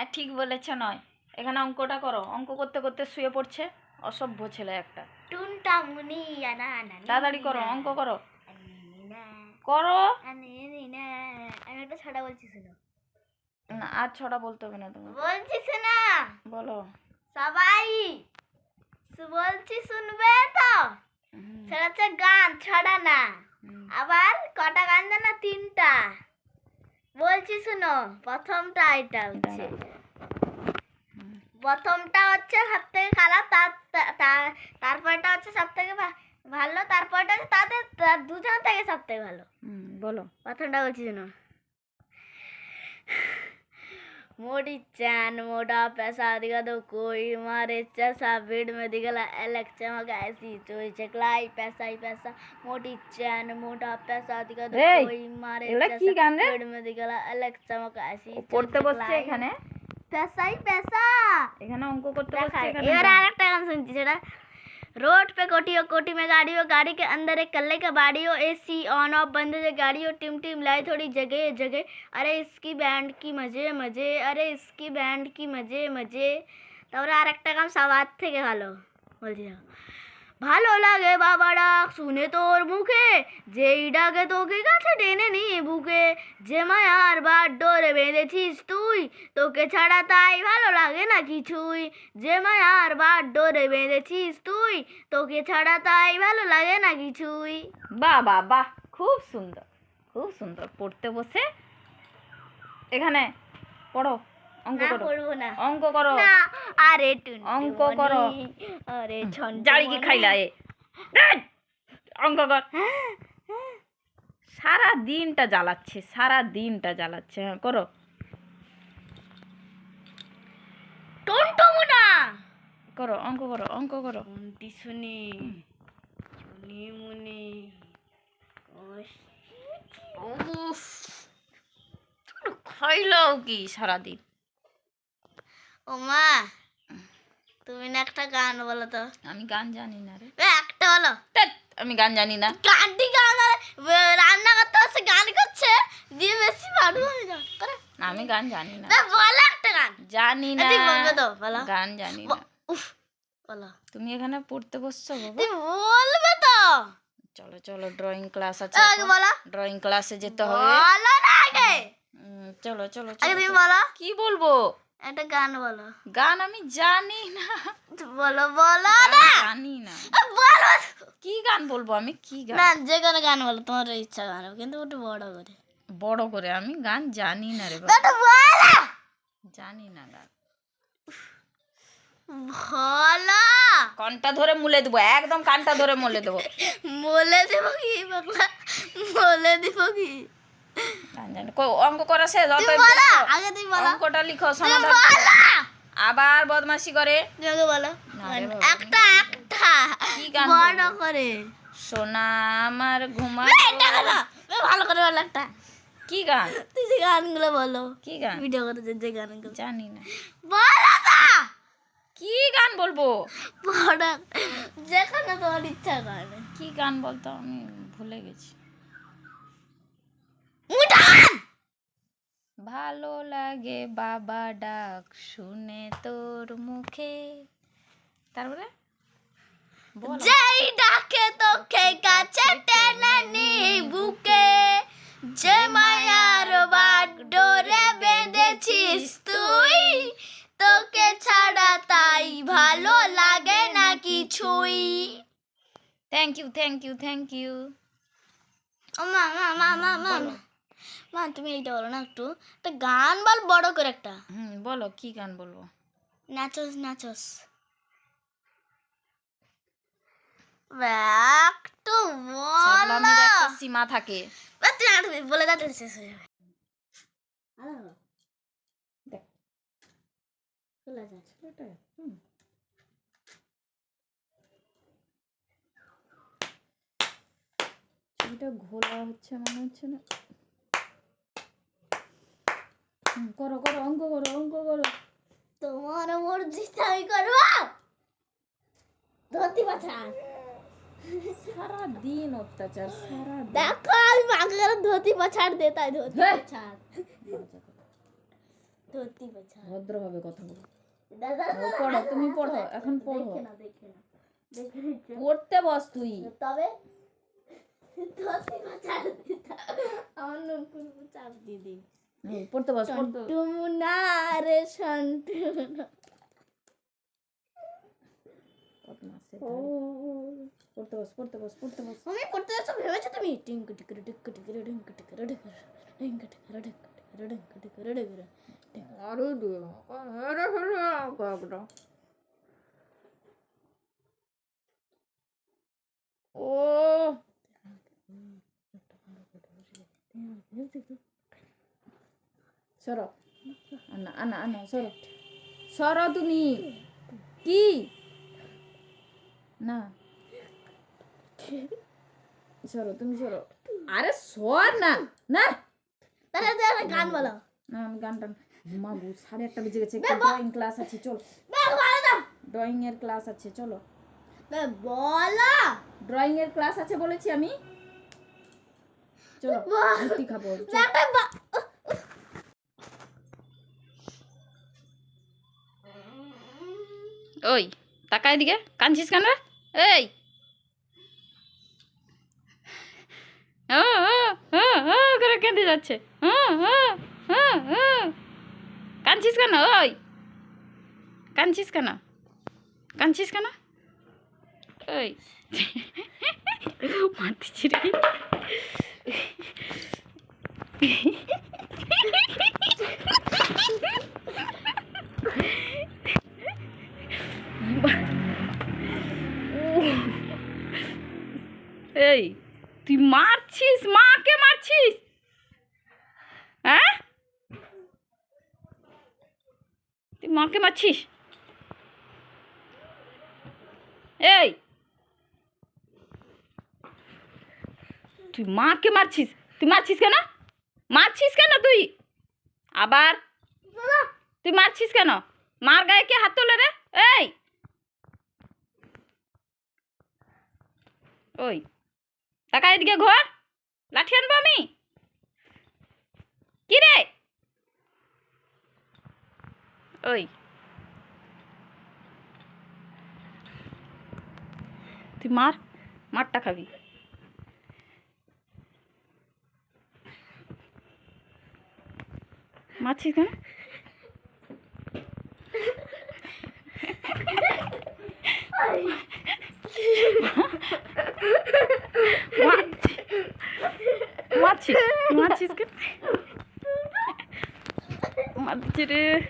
হ্যাঁ ঠিক বলেছ নয়। এখানে অঙ্কটা করো। অঙ্ক করতে করতে শুয়ে পড়ছে। অসভ্য ছেলে একটা। না তাড়াতাড়ি করো অঙ্ক করো। করো। আমি একটা ছড়া বলছি শোনো। না আর ছটা বলতে হবে না তোমার বলছি শোনা। বলো। সবাই বলছি শুনবে তো? সেটা হচ্ছে গান ছড়া না। আবার কটা গান জানো? তিনটা। বলছি শুনো প্রথমটা এটা হচ্ছে। প্রথমটা হচ্ছে সব থেকে খারাপ তারপরটা হচ্ছে সব থেকে ভালো তারপরটা হচ্ছে তাদের দুজন থেকে সব থেকে ভালো বলো। প্রথমটা বলছি শোনো। मोटी चैन मोटा पैसा दिखा दो कोई मारे चसा भीड़ में दिखला अलग चमक ऐसी चोई चकलाई पैसा ही पैसा मोटी चैन मोटा पैसा दिखा दो এই, कोई मारे এগুলা কি গান রে? भीड़ में दिखला अलग चमक ऐसी ও পড়তে বসছে এখানে पैसा ही पैसा এখানে অঙ্ক করতে বসছে দেখায়। এখানে এবার আর একটা গান শুনছি সেটা रोड पे कोटी हो कोटी में गाड़ी हो गाड़ी के अंदर एक कल्ले का बाड़ी हो एसी ऑन ऑफ बंद है गाड़ी हो टिम टिम लाई थोड़ी जगह जगह अरे इसकी बैंड की मजे मजे अरे इसकी बैंड की मजे मजे তারপরে আর একটা গান সবার থেকে ভালো বলছি দেখো। ভালো লাগে বাবা ডাক শুনে তোর মুখে। যেই ডাকে তোকে কাছে টেনে নিয়ে বুকে, যে মায়ার বার ডোরে বেঁধেছিস তুই, তোকে ছাড়া তাই ভালো লাগে না কিছুই। যে মায়ার বার ডোরে বেঁধেছিস তুই, তোকে ছাড়া তাই ভালো লাগে না কিছুই। বাহ বাহ বাহ, খুব সুন্দর খুব সুন্দর। পড়তে বসে। এখানে পড়ো। অঙ্ক করো। অঙ্ক করো। আরে অঙ্ক করো। আরে জাড়ি কি খাইলা এ। অঙ্ক কর। সারা দিনটা জ্বালাচ্ছে সারা দিনটা জ্বালাচ্ছে। হ্যাঁ করো। টুনটুমুনা। করো অঙ্ক করো অঙ্ক করো। শুনি শুনি মুনি। খাইলাও কি সারাদিন? ও মা তুমি না একটা গান বলো তো। আমি গান জানি না রে। একটা বলো। আমি গান জানি না। গানটি গান রান্না করতে গান করছে দিয়ে বেশি পারব আমি না করে। আমি গান জানি না। বলো একটা গান। জানি না। বলবে তো বলো। গান জানি না। উফ বলো। তুমি এখানে পড়তে বসছো বাবা? তুমি বলবে তো। চলো চলো ড্রয়িং ক্লাস আছে আগে বলো। ড্রয়িং ক্লাসে যেতে হবে। বলো না আগে। চলো চলো আগে তুমি বলো। কি বলব? একটা গান বলো। গান আমি জানি না। বলো বলো না। জানি না। বলো। কি গান বলব আমি? কি গান? না যে কোনো গান বলো তোমার ইচ্ছা গান কিন্তু একটু বড় করে। বড় করে আমি গান জানি না রে বাবা। বলো। জানি না গান। ভালো কানটা ধরে মুলে দেবো একদম কানটা ধরে মুলে দেবো। মুলে দেবো কি বাংলা বলে দেব কি? অঙ্ক করা শেষ অঙ্কটা লিখো সমাধান আবার বদমাশি করে। একটা একটা। কি গান করে। সোনা আমার ঘুমা ভালো করে বলো একটা। কি গান? তুই যে গানগুলো বলো। কি গান? ভিডিও করে যে- গানগুলো। জানি না। বলো না কি গান বলব? যেখানে তোমার ইচ্ছা করে। কি গান বলতো? আমি ভুলে গেছি। ভালো লাগে বাবা ডাক শুনে তোর মুখে। তারপরে? যেই ডাকে তোকে কাছে টেনে নি বুকে যে মায়ার বাডোরে বেঁধেছিস তুই তোকে ছাড়া তাই ভালো লাগে না কিছুই। Thank you thank you thank you ও মা মা মা মা মা মা। তুমি এইটা বলো না একটু একটা গান বল বড় করে একটা। হুম বলো কি গান বলব? Nachos nachos. ছাগলামির বলো একটা সীমা থাকে। তুই বলে শেষ হয়ে যাবে। ঘোলা হচ্ছে মনে হচ্ছে না। করো করো অঙ্ক করো অঙ্ক করো তোমার মর্জি আমি করব? ধরতে পাঠান সারা দিন অত্যাচার সারা দেখো আমি মাকে ধুতি পাছাড় দে তাই ধ্যাৎ। পাছাড় ধরতি বাছা ভদ্রভাবে কথা বলো। পড়ো তুমি পড়ো এখন পড়ো। পড়তে বস তুই। তবে ধরতি আমার নুন চাপ দিদি পড়তে বস পড়তে সন্টু মুনা রে সন্টু বদমাশ এটা। পড়তে বস পড়তে বস পড়তে বস আমি পড়তে যাচ্ছ ভেবেছো তুমি টিঙ্কু টিকরে টিক্কু টিকরে টিঙ্কু টিকরে টিকরে টিঙ্কু টিকরে টিকরে টিঙ্কু টিকরে টিকরে আরে দিয়ে আরে হলো কাকড়া ও সরো আনা আনা আনা সরো সরো তুমি কি? না। সরো তুমি সরো আরে সর না না। তাহলে তাহলে গান বলো। না আমি গানটা মা গো সাড়ে একটা বেজে গেছে ড্রয়িং ক্লাস আছে চলো। ড্রয়িং এর ক্লাস আছে চলো। বলো। ড্রয়িং এর ক্লাস আছে বলেছি আমি। চলো! রুটি খাব চলো। একটা বা- ওই, তাকায় দিকে কাঁদছিস কেন? এই! করে কেঁদে যাচ্ছে। কাঁদছিস কেন? ওই! কাঁদছিস কেন? কাঁদছিস কেন? ওই! মারতেছি রে। এই, তুই মারছিস? মাকে মারছিস? হ্যাঁ? তুই মাকে মারছিস? এই! তুই মাকে মারছিস? তুই মারছিস কেন? মারছিস কেন তুই? আবার? তুই মারছিস কেন? মার গায়ে কে হাত তোলে রে? এই! ওই টাকা এদিকে ঘর। লাঠি আনব আমি। কি রে? ওই। তুই মার, মারটা খাবি। মারছিস কেন? Bye. What? What is? What is good? What is?